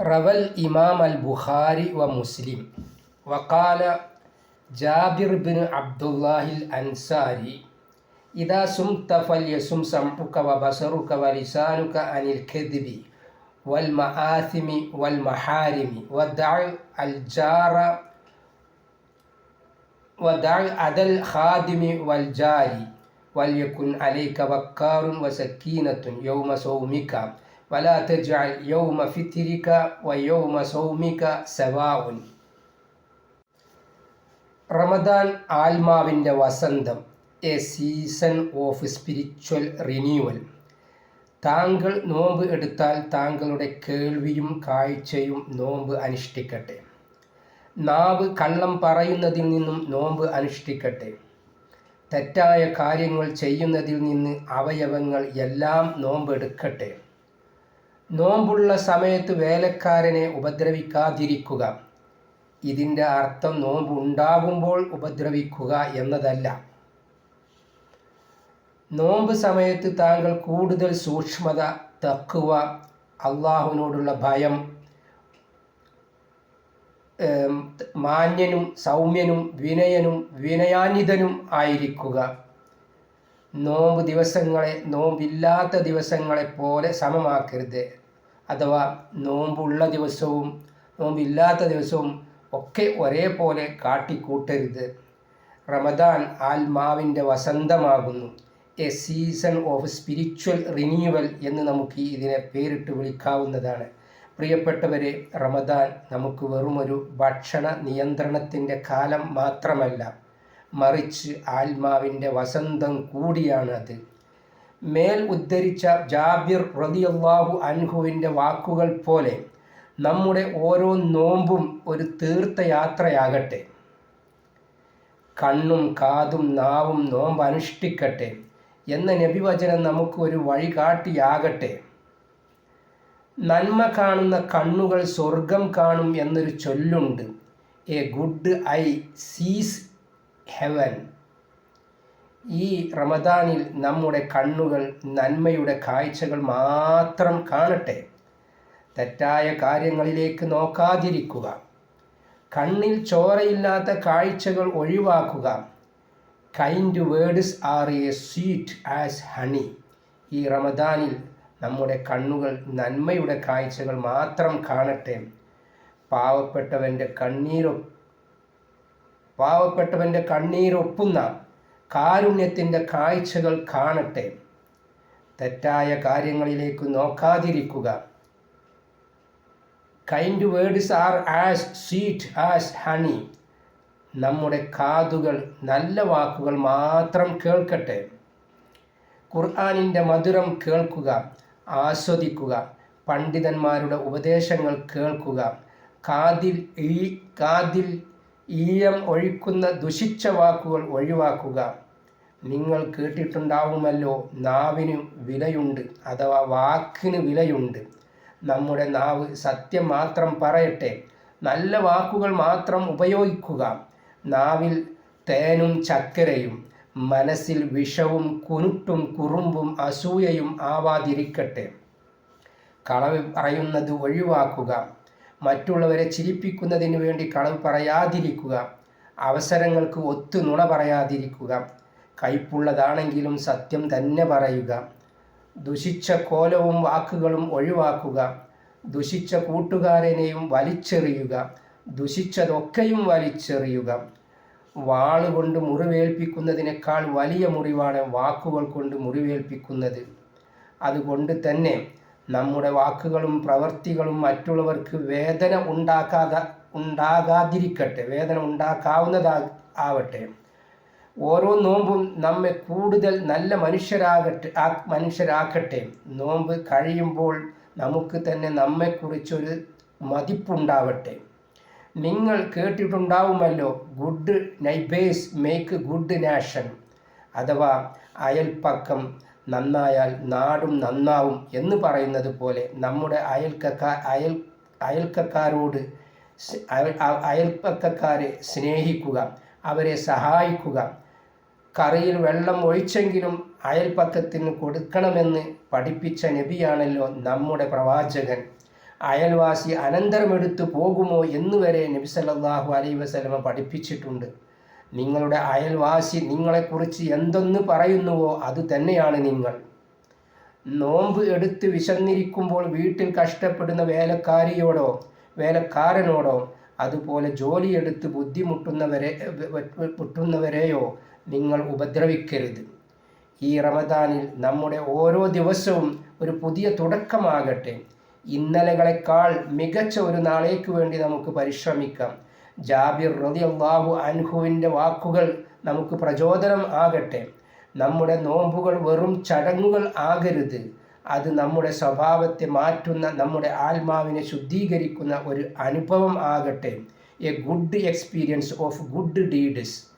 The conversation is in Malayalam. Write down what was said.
روى الإمام البخاري ومسلم وقال جابر بن عبد الله الأنصاري إذا سمت فليسم سمعك وبصرك ولسانك عن الكذب والمآثم والمحارم ودع الجار ودع أذى الخادم والجاري وليكن عليك بكار وسكينة يوم صومك വലാ യൗമ ഫിത്തിരിക വയൗമ സൗമിക സവാഉൻ. റമദാൻ ആത്മാവിന്റെ വസന്തം a season of spiritual renewal. താങ്കൾ നോമ്പ് എടുത്താൽ താങ്കളുടെ കേൾവിയും കാഴ്ചയും നോമ്പ് അനുഷ്ഠിക്കട്ടെ. നാവ് കള്ളം പറയുന്നതിൽ നിന്നും നോമ്പ് അനുഷ്ഠിക്കട്ടെ. തെറ്റായ കാര്യങ്ങൾ ചെയ്യുന്നതിൽ നിന്ന് അവയവങ്ങൾ എല്ലാം നോമ്പെടുക്കട്ടെ. നോമ്പുള്ള സമയത്ത് വേലക്കാരനെ ഉപദ്രവിക്കാതിരിക്കുക. ഇതിന്റെ അർത്ഥം നോമ്പ് ഉണ്ടാകുമ്പോൾ ഉപദ്രവിക്കുക എന്നതല്ല. നോമ്പ് സമയത്ത് താങ്കൾ കൂടുതൽ സൂക്ഷ്മത തക്കുക അള്ളാഹുവിനോടുള്ള ഭയം മാന്യനും സൗമ്യനും വിനയനും വിനയാന്വിതനും ആയിരിക്കുക. നോമ്പ് ദിവസങ്ങളെ നോമ്പില്ലാത്ത ദിവസങ്ങളെ പോലെ സമമാക്കരുത്. അഥവാ നോമ്പുള്ള ദിവസവും നോമ്പില്ലാത്ത ദിവസവും ഒക്കെ ഒരേപോലെ കാട്ടിക്കൂട്ടരുത്. റമദാൻ ആത്മാവിന്റെ വസന്തമാകുന്നു. A season of spiritual renewal എന്ന് നമുക്ക് ഇതിനെ പേരിട്ട് വിളിക്കാവുന്നതാണ്. പ്രിയപ്പെട്ടവരെ റമദാൻ നമുക്ക് വെറുമൊരു ഭക്ഷണ നിയന്ത്രണത്തിന്റെ കാലം മാത്രമല്ല മറിച്ച് ആത്മാവിന്റെ വസന്തം കൂടിയാണ് അത് മേൽ ഉദ്ധരിച്ച ജാബിർ റതിയല്ലാഹു അൻഹുവിന്റെ വാക്കുകൾ പോലെ നമ്മുടെ ഓരോ നോമ്പും ഒരു തീർത്ഥയാത്രയാകട്ടെ. കണ്ണും കാതും നാവും നോമ്പ് അനുഷ്ഠിക്കട്ടെ എന്ന നബിവചനം നമുക്ക് ഒരു വഴികാട്ടിയാകട്ടെ. നന്മ കാണുന്ന കണ്ണുകൾ സ്വർഗം കാണും എന്നൊരു ചൊല്ലുണ്ട്. A good eye sees heaven. ഈ റമദാനിൽ നമ്മുടെ കണ്ണുകൾ നന്മയുടെ കാഴ്ചകൾ മാത്രം കാണട്ടെ. തെറ്റായ കാര്യങ്ങളിലേക്ക് നോക്കാതിരിക്കുക. കണ്ണിൽ ചോരയില്ലാത്ത കാഴ്ചകൾ ഒഴിവാക്കുക. Kind words are a sweet as honey ഈ റമദാനിൽ നമ്മുടെ കണ്ണുകൾ നന്മയുടെ കാഴ്ചകൾ മാത്രം കാണട്ടെ. പാവപ്പെട്ടവന്റെ കണ്ണീരൊ പാവപ്പെട്ടവന്റെ കണ്ണീരൊപ്പുന്ന കാരുണ്യത്തിന്റെ കാഴ്ചകൾ കാണട്ടെ. തെറ്റായ കാര്യങ്ങളിലേക്ക് നോക്കാതിരിക്കുക. Kind words are as sweet as honey നമ്മുടെ കാതുകൾ നല്ല വാക്കുകൾ മാത്രം കേൾക്കട്ടെ. ഖുർആാനിന്റെ മധുരം കേൾക്കുക ആസ്വദിക്കുക പണ്ഡിതന്മാരുടെ ഉപദേശങ്ങൾ കേൾക്കുക. കാതിൽ ഈ കാതിൽ ഈയം ഒഴിക്കുന്ന ദുഷിച്ച വാക്കുകൾ ഒഴിവാക്കുക. നിങ്ങൾ കേട്ടിട്ടുണ്ടാവുമല്ലോ നാവിന് വിലയുണ്ട് അഥവാ വാക്കിന് വിലയുണ്ട്. നമ്മുടെ നാവ് സത്യം മാത്രം പറയട്ടെ നല്ല വാക്കുകൾ മാത്രം ഉപയോഗിക്കുക. നാവിൽ തേനും ചക്കരയും മനസ്സിൽ വിഷവും കുനുട്ടും കുറുമ്പും അസൂയയും ആവാതിരിക്കട്ടെ. കളവ് പറയുന്നത് ഒഴിവാക്കുക. മറ്റുള്ളവരെ ചിരിപ്പിക്കുന്നതിന് വേണ്ടി കളവ് പറയാതിരിക്കുക. അവസരങ്ങൾക്ക് ഒത്തു നുണ പറയാതിരിക്കുക. കയ്പുള്ളതാണെങ്കിലും സത്യം തന്നെ പറയുക. ദുഷിച്ച കോലവും വാക്കുകളും ഒഴിവാക്കുക. ദുഷിച്ച കൂട്ടുകാരനെയും വലിച്ചെറിയുക. ദുഷിച്ചതൊക്കെയും വലിച്ചെറിയുക. വാളുകൊണ്ട് മുറിവേൽപ്പിക്കുന്നതിനേക്കാൾ വലിയ മുറിവാണ് വാക്കുകൾ കൊണ്ട് മുറിവേൽപ്പിക്കുന്നത്. അതുകൊണ്ട് തന്നെ നമ്മുടെ വാക്കുകളും പ്രവൃത്തികളും മറ്റുള്ളവർക്ക് വേദന ഉണ്ടാക്കാതെ ഉണ്ടാകാതിരിക്കട്ടെ. വേദന ഉണ്ടാക്കാവുന്നതാ ആവട്ടെ. ഓരോ നോമ്പും നമ്മെ കൂടുതൽ നല്ല മനുഷ്യരാകട്ടെ ആ മനുഷ്യരാക്കട്ടെ. നോമ്പ് കഴിയുമ്പോൾ നമുക്ക് തന്നെ നമ്മെക്കുറിച്ചൊരു മതിപ്പുണ്ടാവട്ടെ. നിങ്ങൾ കേട്ടിട്ടുണ്ടാവുമല്ലോ good neighbours make good nation. അഥവാ അയൽപ്പക്കം നന്നായാൽ നാടും നന്നാവും എന്ന് പറയുന്നത് പോലെ നമ്മുടെ അയൽക്കക്കാർ അയൽ അയൽക്കക്കാരോട് അയൽപ്പക്കക്കാരെ സ്നേഹിക്കുക അവരെ സഹായിക്കുക. കറിയിൽ വെള്ളം ഒഴിച്ചെങ്കിലും അയൽപ്പക്കത്തിന് കൊടുക്കണമെന്ന് പഠിപ്പിച്ച നബിയാണല്ലോ നമ്മുടെ പ്രവാചകൻ. അയൽവാസി അനന്തരമെടുത്തു പോകുമോ എന്നുവരെ നബി സല്ലല്ലാഹു അലൈഹി വസല്ലമ പഠിപ്പിച്ചിട്ടുണ്ട്. നിങ്ങളുടെ അയൽവാസി നിങ്ങളെക്കുറിച്ച് എന്തൊന്ന് പറയുന്നുവോ അത് തന്നെയാണ് നിങ്ങൾ. നോമ്പ് എടുത്ത് വിശന്നിരിക്കുമ്പോൾ വീട്ടിൽ കഷ്ടപ്പെടുന്ന വേലക്കാരിയോടോ വേലക്കാരനോടോ അതുപോലെ ജോലിയെടുത്ത് ബുദ്ധിമുട്ടുന്നവരെ മുട്ടുന്നവരെയോ നിങ്ങൾ ഉപദ്രവിക്കരുത്. ഈ റമദാനിൽ നമ്മുടെ ഓരോ ദിവസവും ഒരു പുതിയ തുടക്കമാകട്ടെ. ഇന്നലകളെക്കാൾ മികച്ച ഒരു നാളേക്ക് വേണ്ടി നമുക്ക് പരിശ്രമിക്കാം. ജാബിർ റളിയല്ലാഹു അൻഹുവിന്റെ വാക്കുകൾ നമുക്ക് പ്രചോദനം ആകട്ടെ. നമ്മുടെ നോമ്പുകൾ വെറും ചടങ്ങുകൾ ആകരുത്. അത് നമ്മുടെ സ്വഭാവത്തെ മാറ്റുന്ന നമ്മുടെ ആത്മാവിനെ ശുദ്ധീകരിക്കുന്ന ഒരു അനുഭവം ആകട്ടെ. A good experience of good deeds